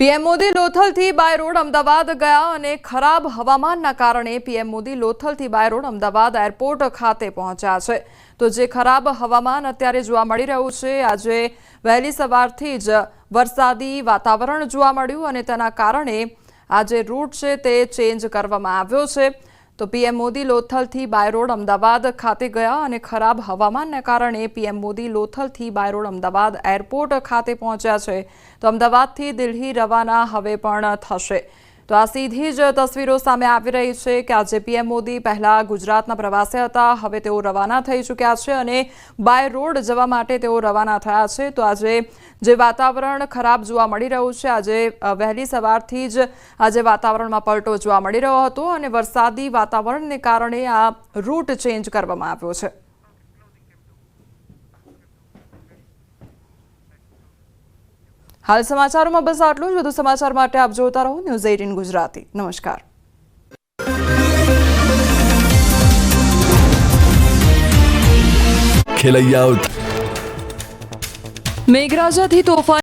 PM Modi લોથલથી by road Ahmedabad ગયા અને ખરાબ હવામાનના કારણે પીએમ મોદી લોથલથી બાય રોડ અમદાવાદ એરપોર્ટ ખાતે પહોંચ્યા છે. તો જે ખરાબ હવામાન અત્યારે જોવા મળી રહ્યું છે, આજે વહેલી સવારથી જ વરસાદી વાતાવરણ જોવા મળ્યું અને તેના કારણે આ જે રૂટ છે તે ચેન્જ કરવામાં આવ્યો છે. તો પીએમ મોદી લોથલથી બાય રોડ અમદાવાદ ખાતે ગયા અને ખરાબ હવામાનને કારણે પીએમ મોદી લોથલથી બાય રોડ અમદાવાદ એરપોર્ટ ખાતે પહોંચ્યા છે. તો અમદાવાદથી દિલ્હી રવાના હવે પણ થશે. તો આ સીધી જ તસવીરો સામે આવી રહી છે કે આજે પીએમ મોદી પહેલા ગુજરાતના પ્રવાસે હતા. હવે તેઓ રવાના થઈ ચૂક્યા છે અને બાય રોડ જવા માટે તેઓ રવાના થયા છે. તો આજે જે વાતાવરણ ખરાબ જોવા મળી રહ્યું છે, આજે વહેલી સવારથી જ આજે વાતાવરણમાં પલટો જોવા મળી રહ્યો હતો અને વરસાદી વાતાવરણને કારણે આ રૂટ ચેન્જ કરવામાં આવ્યો છે. હાલ સમાચારોમાં બસ આટલું જ. વધુ સમાચાર માટે આપ જોતા રહો ન્યૂઝ એઇટીન ગુજરાતી. નમસ્કાર. ખેલૈયાઓ. મેઘરાજાથી તોફાન